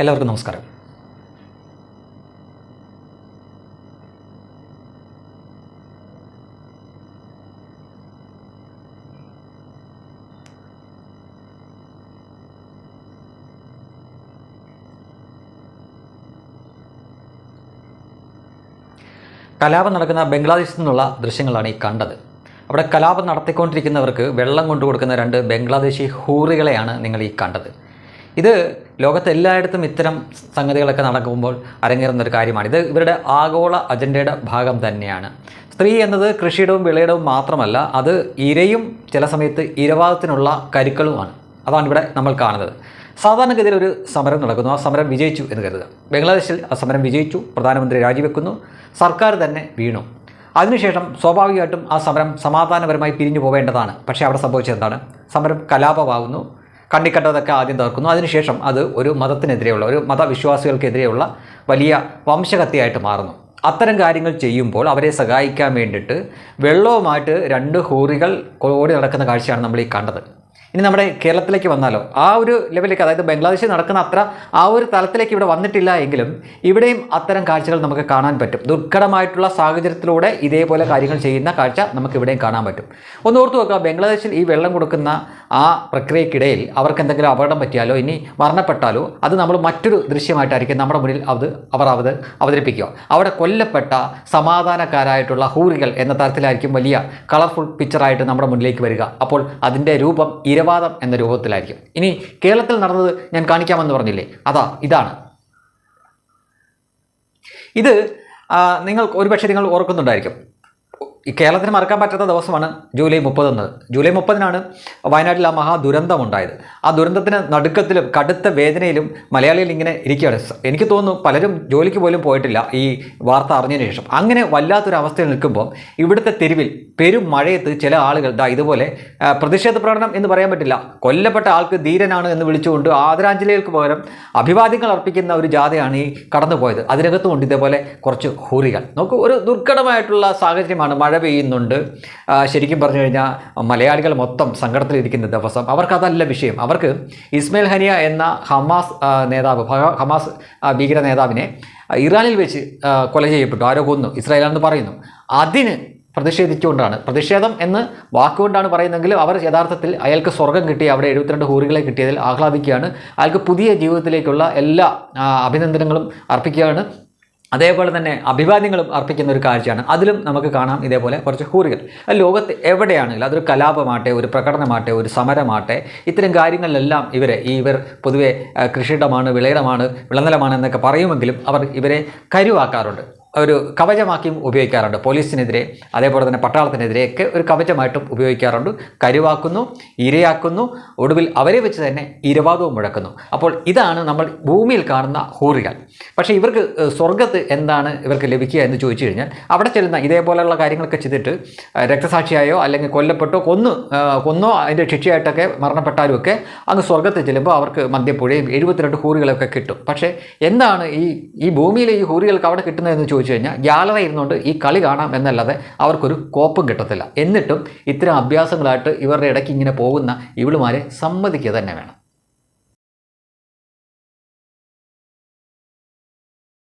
എല്ലാവർക്കും നമസ്കാരം. കലാപം നടക്കുന്ന ബംഗ്ലാദേശിൽ നിന്നുള്ള ദൃശ്യങ്ങളാണ് ഈ കണ്ടത്. അവിടെ കലാപം നടത്തിക്കൊണ്ടിരിക്കുന്നവർക്ക് വെള്ളം കൊണ്ടു കൊടുക്കുന്ന രണ്ട് ബംഗ്ലാദേശി ഹൂറികളെയാണ് നിങ്ങൾ ഈ കണ്ടത്. ഇത് ലോകത്ത് എല്ലായിടത്തും ഇത്തരം സംഗതികളൊക്കെ നടക്കുമ്പോൾ അരങ്ങേറുന്ന ഒരു കാര്യമാണ്. ഇത് ഇവരുടെ ആഗോള അജണ്ടയുടെ ഭാഗം തന്നെയാണ്. സ്ത്രീ എന്നത് കൃഷിയിടവും വിളയിടവും മാത്രമല്ല അത് ഇരയും ചില സമയത്ത് ഇരവാദത്തിനുള്ള കരുക്കളുമാണ്. അതാണ് ഇവിടെ നമ്മൾ കാണുന്നത്. സാധാരണഗതിയിൽ ഒരു സമരം നടക്കുന്നു. ആ സമരം വിജയിച്ചു എന്ന് കരുതുക. ബംഗ്ലാദേശിൽ ആ സമരം വിജയിച്ചു. പ്രധാനമന്ത്രി രാജിവെക്കുന്നു. സർക്കാർ തന്നെ വീണു. അതിനുശേഷം സ്വാഭാവികമായിട്ടും ആ സമരം സമാധാനപരമായി പിരിഞ്ഞു പോവേണ്ടതാണ്. പക്ഷേ അവിടെ സംഭവിച്ചത് എന്താണ്? സമരം കലാപമാകുന്നു കണ്ണിക്കണ്ടതൊക്കെ ആദ്യം തകർക്കുന്നു. അതിനുശേഷം അത് ഒരു മതത്തിനെതിരെയുള്ള ഒരു മതവിശ്വാസികൾക്കെതിരെയുള്ള വലിയ വംശഹത്യയായിട്ട് മാറുന്നു. അത്തരം കാര്യങ്ങൾ ചെയ്യുമ്പോൾ അവരെ സഹായിക്കാൻ വേണ്ടിയിട്ട് വെള്ളവുമായിട്ട് രണ്ട് ഹൂറികൾ ഓടി നടക്കുന്ന കാഴ്ചയാണ് നമ്മൾ ഈ കണ്ടത്. ഇനി നമ്മുടെ കേരളത്തിലേക്ക് വന്നാലോ? ആ ഒരു ലെവലിലേക്ക് അതായത് ബംഗ്ലാദേശിൽ നടക്കുന്ന അത്ര ആ ഒരു തലത്തിലേക്ക് ഇവിടെ വന്നിട്ടില്ല എങ്കിലും ഇവിടെയും അത്തരം കാഴ്ചകൾ നമുക്ക് കാണാൻ പറ്റും. ദുർഘടമായിട്ടുള്ള സാഹചര്യത്തിലൂടെ ഇതേപോലെ കാര്യങ്ങൾ ചെയ്യുന്ന കാഴ്ച നമുക്ക് ഇവിടെയും കാണാൻ പറ്റും. ഒന്ന് ഓർത്ത് നോക്കുക ബംഗ്ലാദേശിൽ ഈ വെള്ളം കൊടുക്കുന്ന ആ പ്രക്രിയക്കിടയിൽ അവർക്ക് എന്തെങ്കിലും അപകടം പറ്റിയാലോ ഇനി മരണപ്പെട്ടാലോ അത് നമ്മൾ മറ്റൊരു ദൃശ്യമായിട്ടായിരിക്കും നമ്മുടെ മുന്നിൽ അത് അവർ അവത് അവതരിപ്പിക്കുക. അവിടെ കൊല്ലപ്പെട്ട സമാധാനക്കാരായിട്ടുള്ള ഹൂറികൾ എന്ന തരത്തിലായിരിക്കും വലിയ കളർഫുൾ പിക്ചറായിട്ട് നമ്മുടെ മുന്നിലേക്ക് വരിക. അപ്പോൾ അതിന്റെ രൂപം ഇരവാദം എന്ന രൂപത്തിലായിരിക്കും. ഇനി കേരളത്തിൽ നടന്നത് ഞാൻ കാണിക്കാമെന്ന് പറഞ്ഞില്ലേ? അതാ ഇതാണ്. ഇത് നിങ്ങൾ ഒരുപക്ഷെ നിങ്ങൾ ഓർക്കുന്നുണ്ടായിരിക്കും. ഈ കേരളത്തിന് മറക്കാൻ പറ്റാത്ത ദിവസമാണ് ജൂലൈ മുപ്പതെന്നത് ജൂലൈ മുപ്പതിനാണ് വയനാട്ടിൽ ആ മഹാ ദുരന്തമുണ്ടായത് ആ ദുരന്തത്തിന് നടുക്കത്തിലും കടുത്ത വേദനയിലും മലയാളികൾ ഇങ്ങനെ ഇരിക്കുകയാണ്. എനിക്ക് തോന്നുന്നു പലരും ജോലിക്ക് പോലും പോയിട്ടില്ല ഈ വാർത്ത അറിഞ്ഞതിന് ശേഷം. അങ്ങനെ വല്ലാത്തൊരു അവസ്ഥയിൽ നിൽക്കുമ്പോൾ ഇവിടുത്തെ തെരുവിൽ പെരും മഴയത്ത് ചില ആളുകൾ ദാ ഇതുപോലെ പ്രതിഷേധ പ്രകടനം എന്ന് പറയാൻ പറ്റില്ല. കൊല്ലപ്പെട്ട ആൾക്ക് ധീരനാണ് എന്ന് വിളിച്ചുകൊണ്ട് ആദരാഞ്ജലികൾക്ക് പകരം അഭിവാദ്യങ്ങൾ അർപ്പിക്കുന്ന ഒരു ജാഥയാണ് ഈ കടന്നുപോയത്. അതിനകത്തുമുണ്ട് ഇതേപോലെ കുറച്ച് ഹൂറികൾ. നോക്കൂ ഒരു ദുർഘടമായിട്ടുള്ള സാഹചര്യമാണ് മഴ പെയ്യുന്നുണ്ട്. ശരിക്കും പറഞ്ഞു കഴിഞ്ഞാൽ മലയാളികൾ മൊത്തം സങ്കടത്തിലിരിക്കുന്ന ദിവസം. അവർക്കതല്ല വിഷയം. അവർക്ക് ഇസ്മയിൽ ഹനിയ എന്ന ഹമാസ് നേതാവ് ഹമാസ് ഭീകര നേതാവിനെ ഇറാനിൽ വെച്ച് കൊല ചെയ്യപ്പെട്ടു. ആരോ കൊന്നു. ഇസ്രായേലാണെന്ന് പറയുന്നു. അതിന് പ്രതിഷേധിച്ചുകൊണ്ടാണ്. പ്രതിഷേധം എന്ന് വാക്കുകൊണ്ടാണ് പറയുന്നതെങ്കിലും അവർ യഥാർത്ഥത്തിൽ അയാൾക്ക് സ്വർഗം കിട്ടി അവിടെ എഴുപത്തിരണ്ട് ഹൂറികളെ കിട്ടിയതിൽ ആഹ്ലാദിക്കുകയാണ്. അയാൾക്ക് പുതിയ ജീവിതത്തിലേക്കുള്ള എല്ലാ അഭിനന്ദനങ്ങളും അർപ്പിക്കുകയാണ്. അതേപോലെ തന്നെ അഭിവാദ്യങ്ങളും അർപ്പിക്കുന്ന ഒരു കാഴ്ചയാണ്. അതിലും നമുക്ക് കാണാം ഇതേപോലെ കുറച്ച് ഹൂറികൾ. ലോകത്ത് എവിടെയാണെങ്കിലും അതൊരു കലാപമാട്ടെ ഒരു പ്രകടനമാട്ടെ ഒരു സമരമാട്ടെ ഇത്തരം കാര്യങ്ങളിലെല്ലാം ഇവരെ ഈ ഇവർ പൊതുവെ കൃഷിയിടമാണ് വിളയിടമാണ് വിളനിലമാണ് എന്നൊക്കെ പറയുമെങ്കിലും അവർ ഇവരെ കരുവാക്കാറുണ്ട്. ഒരു കവചമാക്കിയും ഉപയോഗിക്കാറുണ്ട്. പോലീസിനെതിരെ അതേപോലെ തന്നെ പട്ടാളത്തിനെതിരെയൊക്കെ ഒരു കവചമായിട്ടും ഉപയോഗിക്കാറുണ്ട്. കരുവാക്കുന്നു ഇരയാക്കുന്നു ഒടുവിൽ അവരെ വെച്ച് തന്നെ ഇരവാദവും മുഴക്കുന്നു. അപ്പോൾ ഇതാണ് നമ്മൾ ഭൂമിയിൽ കാണുന്ന ഹൂറികൾ. പക്ഷേ ഇവർക്ക് സ്വർഗത്ത് എന്താണ് ഇവർക്ക് ലഭിക്കുക എന്ന് ചോദിച്ചു കഴിഞ്ഞാൽ അവിടെ ചെല്ലുന്ന ഇതേപോലെയുള്ള കാര്യങ്ങളൊക്കെ ചെയ്തിട്ട് രക്തസാക്ഷിയായോ അല്ലെങ്കിൽ കൊല്ലപ്പെട്ടോ കൊന്ന് കൊന്നോ അതിന്റെ ശിക്ഷയായിട്ടൊക്കെ മരണപ്പെട്ടാലും ഒക്കെ അങ്ങ് സ്വർഗത്ത് ചെല്ലുമ്പോൾ അവർക്ക് മദ്യപ്പുഴയും എഴുപത്തിരണ്ട് ഹൂറികളൊക്കെ കിട്ടും. പക്ഷേ എന്താണ് ഈ ഈ ഭൂമിയിലെ ഈ ഹൂറികൾക്ക് അവിടെ കിട്ടുന്നതെന്ന് ചോദിച്ചു കഴിഞ്ഞാൽ ഗ്യാലറി ഇരുന്നുകൊണ്ട് ഈ കളി കാണാം എന്നല്ലാതെ അവർക്കൊരു കോപ്പും കിട്ടത്തില്ല. എന്നിട്ടും ഇത്തരം അഭ്യാസങ്ങളായിട്ട് ഇവരുടെ ഇടയ്ക്ക് ഇങ്ങനെ പോകുന്ന ഇവളുമാരെ സമ്മതിക്കുക തന്നെ വേണം.